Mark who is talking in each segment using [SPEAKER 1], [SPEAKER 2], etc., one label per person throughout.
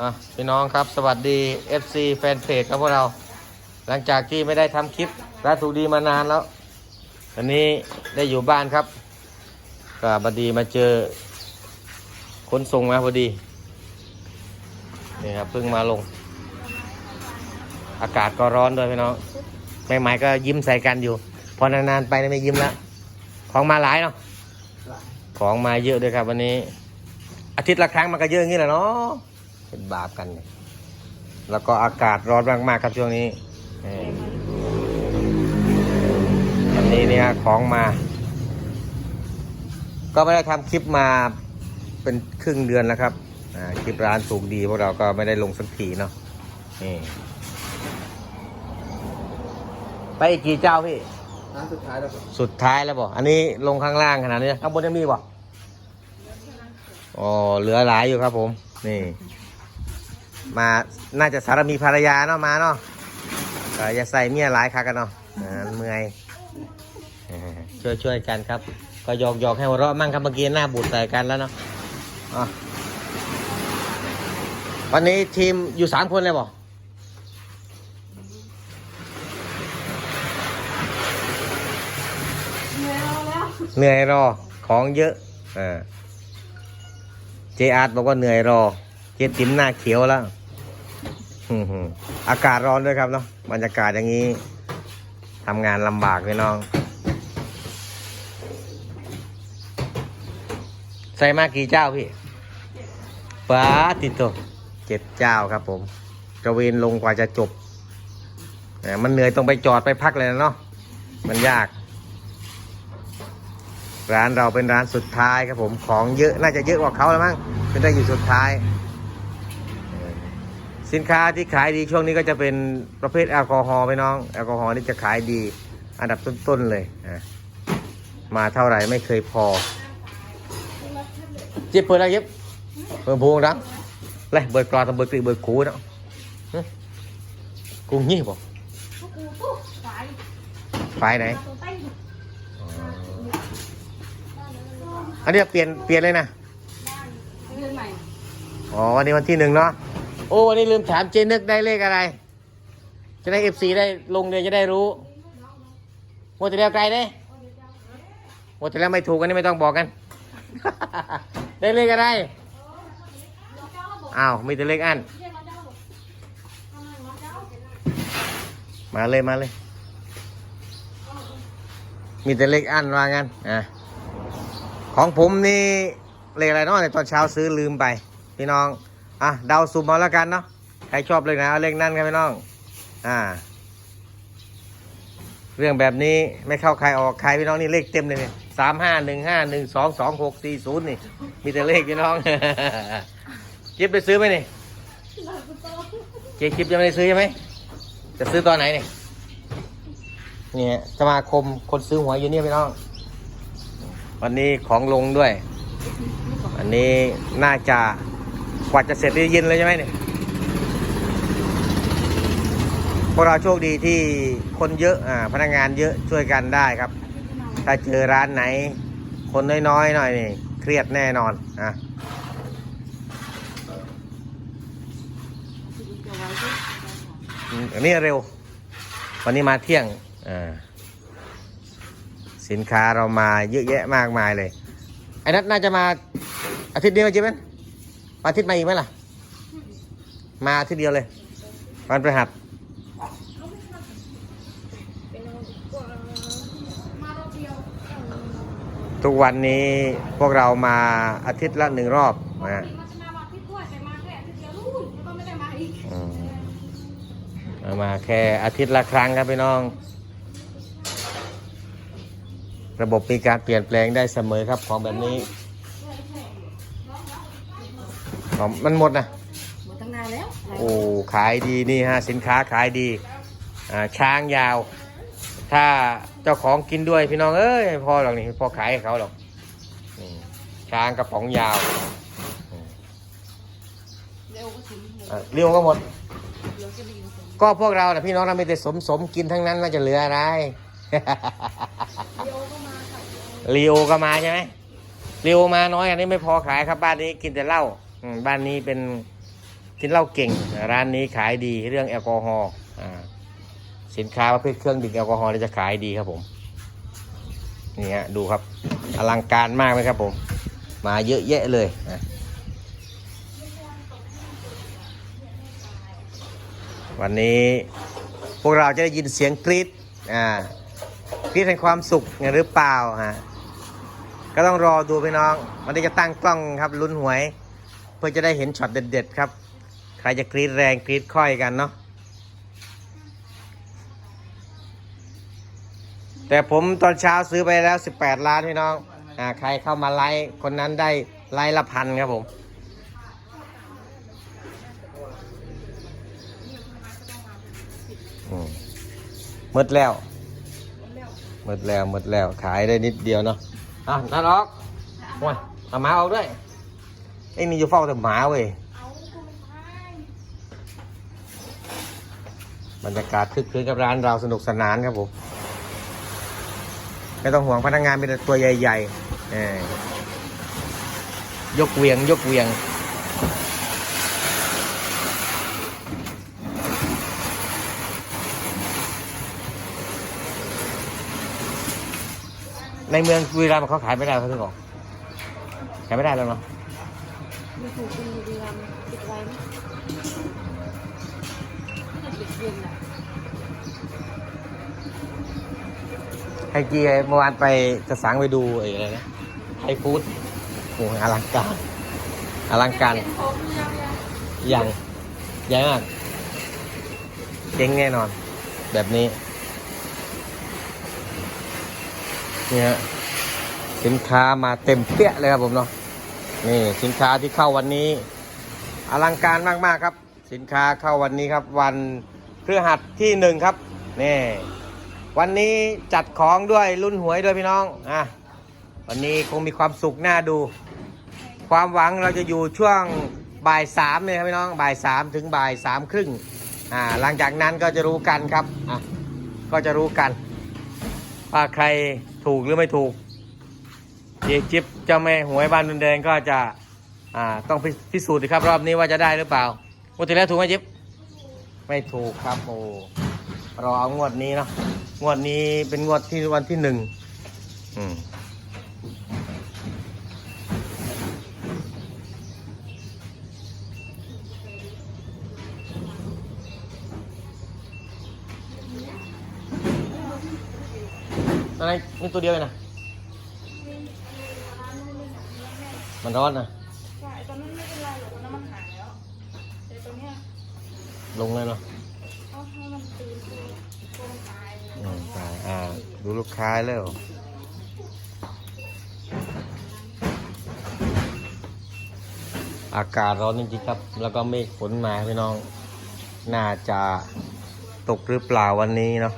[SPEAKER 1] อะพี่น้องครับสวัสดี FC แฟนเพจครับพวกเรา หลังจากที่ไม่ได้ทำคลิปร้านถูกดีมานานแล้ววันนี้ได้อยู่บ้านครับก็บดีมาเจอคนส่งมาพอดีนี่ครับเพิ่งมาลง อากาศก็ร้อนด้วยพี่น้องใหม่ๆก็ยิ้มใส่กันอยู่ พอนานๆไปไม่ยิ้มละของมาหลายเนาะของมาเยอะด้วยครับ วันนี้ อาทิตย์ละครั้งมันก็เยอะอย่างนี้แหละเนาะ เป็นบาปกันเนี่ยแล้วก็อากาศร้อนมากๆครับช่วงนี้นี่วันนี้เนี่ยของมา ก็ไม่ได้ทำคลิปมาเป็นครึ่งเดือนแล้วครับอ่าคลิปร้านสูงดีพวกเราก็ไม่ได้ลงสักทีเนาะนี่ไปอีกกี่เจ้าพี่
[SPEAKER 2] ร้านสุดท้ายแล้วครับ
[SPEAKER 1] สุดท้ายแล้วบอกอันนี้ลงข้างล่างขนาดนี้ข้างบนยังมีบ่อ๋อเหลือหลายอยู่ครับผม นี่ มาน่าจะสารมีภรรยาเนาะมาเนาะก็อย่าใส่เมียหลายคักกันเนาะอ่าเมื่อยช่วยช่วยกันครับ ก็หยอกหยอกให้หัวเราะมั่งครับเมื่อกี้หน้าบูดใส่กันแล้วเนาะอะวันนี้ทีมอยู่สามคนเลยบ่เหนื่อยรอของเยอะอ่าเจอาร์ตบอกว่าเหนื่อยรอ เจติ๋มหน้าเขียวแล้วอากาศร้อนด้วยครับเนาะบรรยากาศอย่างนี้ทำงานลำบากพี่น้อง ใส่มากี่เจ้าพี่ป้าติดตัวเจ็ดเจ้าครับผมกระเวนลงกว่าจะจบมมันเหนื่อยต้องไปจอดไปพักเลยนะเนาะมันยาก ร้านเราเป็นร้านสุดท้ายครับผมของเยอะน่าจะเยอะกว่าเขาแล้วมั้งเป็นได้อยู่สุดท้าย สินค้าที่ขายดีช่วงนี้ก็จะเป็นประเภทแอลกอฮอล์ไปน้อง แอลกอฮอล์นี่จะขายดี อันดับต้นๆเลยอะมาเท่าไหร่ไม่เคยพอ เจ็บเปิดอะไรเย็บเปิดพวงดังเลยเบิดกรอตเบิดกรีเบิดคูเนาะหึกูงี้บอกไฟไหน อันนี้เปลี่ยนเปลี่ยนเลยนะอ๋อวันนี้วันที่หนึ่งเนาะ โอ้วันนี้ลืมถามเจนึกได้เลขอะไร จะได้เอฟซีได้ลงเดือนจะได้รู้หมดแต่แล้วไกลเด้หมดแต่แล้วไม่ถูกกันนี่ไม่ต้องบอกกัน ได้เลขอะไรอ้าวมีแต่เลขอันมาเลยมาเลย มีแต่เลขอันว่างั้นอะของผมนี่เลขอะไรเนาะในตอนเช้าซื้อลืมไป พี่น้อง อะเดาสุ่มเอาแล้วกันเนาะใครชอบเลขไหนเอาเลขนั่นครับพี่น้อง อ่า เรื่องแบบนี้ไม่เข้าใครออกใครพี่น้องนี่เลขเต็มเลยเนี่ยสามห้าหนึ่งห้าหนึ่งสองสองหกสี่ศูนย์นี่ มีแต่เลขพี่น้องจิ๊บไปซื้อไหมนี่เจ๊จิ๊บยังไม่ได้ซื้อใช่ไหมจะซื้อตอนไหนนี่เนี่ยสมาคมคนซื้อหวยอยู่เนี่ยพี่น้อง วันนี้ของลงด้วย อันนี้น่าจะ กว่าจะเสร็จได้เย็นเลยใช่ไหมเนี่ยพวกเราโชคดีที่คนเยอะอ่าพนักงานเยอะช่วยกันได้ครับ ถ้าเจอร้านไหน คนน้อยๆหน่อยนี่เครียดแน่นอนอะอันนี้เร็ว วันนี้มาเที่ยงอ่าสินค้าเรามาเยอะแยะมากมายเลยไอ้นัทน่าจะมาอาทิตย์นี้มาจริงไหม มาอาทิตย์มาอีกไหมล่ะ มาทิตย์เดียวเลย วันประหัสทุกวันนี้พวกเรามาอาทิตย์ละหนึ่งรอบนะมามาแค่อาทิตย์ละครั้งครับพี่น้อง ระบบมีการเปลี่ยนแปลงได้เสมอครับของแบบนี้ ของมันหมดนะ
[SPEAKER 3] หมดตั้งนานแล้ว
[SPEAKER 1] โอ้ขายดีนี่ฮะสินค้าขายดีอ่าช้างยาว ถ้าเจ้าของกินด้วยพี่น้องเอ้ยไม่พอหรอกนี่ไม่พอขายให้เขาหรอกนี่ช้างกระป๋องยาว
[SPEAKER 3] เร็วก็ถึงเร็ว
[SPEAKER 1] อะเรียวก็หมด
[SPEAKER 3] เดี๋ยวจะดีกว่าผม
[SPEAKER 1] ก็พวกเรานะพี่น้องเราไม่แต่สมสมกินทั้งนั้นมันจะเหลืออะไร
[SPEAKER 3] เดี๋ยวก็มาค่ะ
[SPEAKER 1] ลีโอก็มาใช่ไหมลีโอมาน้อยอันนี้ไม่พอขายครับบ้านนี้กินแต่เหล้าอืม บ้านนี้เป็นกินเหล้าเก่ง ร้านนี้ขายดีเรื่องแอลกอฮอล์สินค้าประเภทเครื่องดื่มแอลกอฮอล์จะขายดีครับผมนี่ฮะดูครับอลังการมากไหมครับผม มาเยอะแยะเลยนะวันนี้พวกเราจะได้ยินเสียงกรีดอ่ากรีดแห่งความสุขหรือเปล่าฮะก็ต้องรอดูพี่น้อง วันนี้จะตั้งกล้องครับลุ้นหวย พื่อจะได้เห็นช็อตเด็ดๆครับ ใครจะกรีดแรงกรีดค่อยกันเนาะแต่ผมตอนเช้าซื้อไปแล้ว 18 ล้านพี่น้องอ่าใครเข้ามาไลค์คนนั้นได้ไลค์ละพันครับผมหมดแล้วหมดแล้วหมดแล้วขายได้นิดเดียวเนาะอะนั่นออกโอ้ยเอามาออกด้วย ไอ้นี่จะเฝ้าแต่หมาเว้ยบรรยากาศคึกคืนกับร้านเราสนุกสนานครับผมไม่ต้องห่วงพนักงานเป็นตัวใหญ่ๆยกเวียงยกเวียง ในเมืองบุรีรัมเขาขายไม่ได้เขาถึงออกขายไม่ได้แล้วเนาะ
[SPEAKER 3] มีถูกเป็นบุรีรัมย์ปิดไว้ไหมถ้าปิดเย็นอะ
[SPEAKER 1] ไฮจีเมื่อวานไปกระสังไปดูไอ้อะไรนะไฮฟู้ดโอ้โหอลังการอลังการ
[SPEAKER 3] เห็นผมยังยัง
[SPEAKER 1] อย่างใหญ่มากเจ๊งแน่นอน แบบนี้เนี่ยสินค้ามาเต็มเปี้ยเลยครับผมเนาะ นี่สินค้าที่เข้าวันนี้ อลังการมาก ๆ ครับ สินค้าเข้าวันนี้ครับ วันพฤหัสที่หนึ่งครับนี่วันนี้จัดของด้วยรุ่นหวยด้วยพี่น้องอะวันนี้คงมีความสุขน่าดู ความหวังเราจะอยู่ช่วงบ่ายสามเนี่ยครับพี่น้องบ่ายสามถึงบ่ายสามครึ่งอ่าหลังจากนั้นก็จะรู้กันครับอะก็จะรู้กัน ว่าใครถูกหรือไม่ถูก เจจิ๊บเจ้าแม่หวยบ้านดุนแดงก็จะอ่าต้องพิสูจน์ครับรอบนี้ว่าจะได้หรือเปล่างวดที่แล้วถูกไหมจิ๊บไม่ถูกครับโอ้รอเอางวดนี้เนาะงวดนี้เป็นงวดที่วันที่หนึ่งอืมอะไรนี่ตัวเดียวเองนะ มันร้อนนะ
[SPEAKER 3] ใช่ตอนนั้นไม่เป็นไรหรอกตอนนั้นมันหายแล้วแต่ตอนเนี้ย
[SPEAKER 1] ลงเลยเนาะ
[SPEAKER 3] เอาให้มันตื่นตัวตัวมันตายเลย
[SPEAKER 1] อืมตายอ่า ดูลูกค้าแล้ว อากาศร้อนจริงๆครับ แล้วก็เมฆฝนมาพี่น้อง น่าจะตกหรือเปล่าวันนี้เนาะ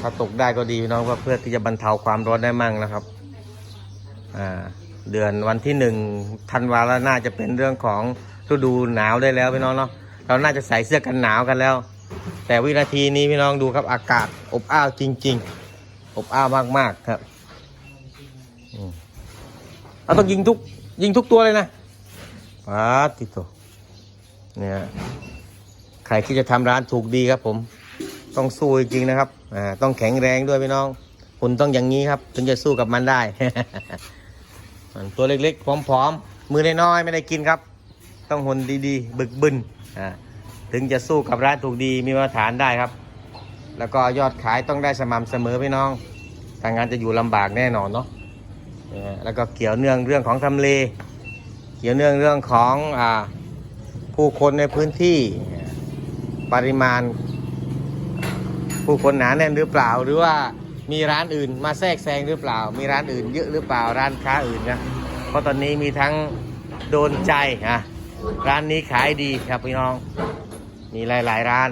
[SPEAKER 1] ถ้าตกได้ก็ดีพี่น้องเพราะเพื่อที่จะบรรเทาความร้อนได้มั่งนะครับ อ่า เดือนวันที่หนึ่งธันวาแล้วน่าจะเป็นเรื่องของฤดูหนาวได้แล้วพี่น้องเนาะเราน่าจะใส่เสื้อกันหนาวกันแล้ว แต่วินาทีนี้พี่น้องดูครับอากาศอบอ้าวจริง ๆ อบอ้าวมากๆครับอืมเราต้องยิงทุกยิงทุกตัวเลยนะปาติโตเนี่ยใครที่จะทำร้านถูกดีครับผม ต้องสู้จริงๆนะครับ อ่า ต้องแข็งแรงด้วยพี่น้อง คุณต้องอย่างนี้ครับ ถึงจะสู้กับมันได้ ตัวเล็กๆผอมๆมือน้อยๆไม่ได้กินครับ ต้องหุ่นดีๆ บึกบึนอ่าถึงจะสู้กับร้านถูกดีมีมาตรฐานได้ครับ แล้วก็ยอดขายต้องได้สม่ำเสมอพี่น้องทางงานจะอยู่ลำบากแน่นอนเนาะแล้วก็เกี่ยวเนื่องเรื่องของทำเล เกี่ยวเนื่องเรื่องของอผู้คนในพื้นที่ปริมาณ ผู้คนหนาแน่นหรือเปล่าหรือว่า มีร้านอื่นมาแทรกแซงหรือเปล่า มีร้านอื่นเยอะหรือเปล่าร้านค้าอื่นนะเพราะตอนนี้มีทั้งโดนใจอะร้านนี้ขายดีครับพี่น้อง มีหลาย ๆ ร้าน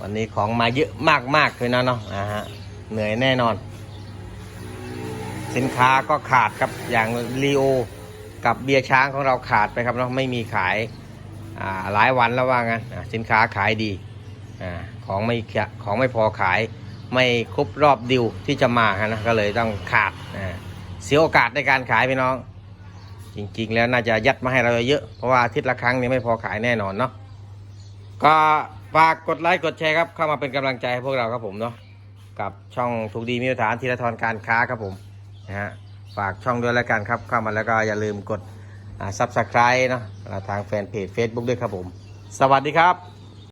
[SPEAKER 1] วันนี้ของมาเยอะมากๆเลยนะเนาะอ่าฮะเหนื่อยแน่นอน สินค้าก็ขาดครับอย่างลีโอ กับเบียร์ช้างของเราขาดไปครับเนาะไม่มีขาย หลายวันแล้วว่างั้นสินค้าขายดีอของไม่ของไม่พอขายไม่ครบรอบดิวที่จะมาะนะก็เลยต้องขาดเสียโอกาสในการขายพี่น้อง จริงๆ แล้วน่าจะยัดมาให้เราเยอะเพราะว่าอาทิตย์ละครั้งนี้ไม่พอขายแน่นอนเนาะก็ฝากกดไลค์กดแชร์ครับเข้ามาเป็นกำลังใจให้พวกเราครับผมเนาะกับช่องถูกดีมีมาตรฐานธีรทรการค้าครับผมนะฮะฝากช่องด้วยแล้วกันครับเข้ามาแล้วก็อย่าลืมกด ซับสไครต์เนาะทางแฟนเพจ Facebook ด้วยครับผม สวัสดีครับ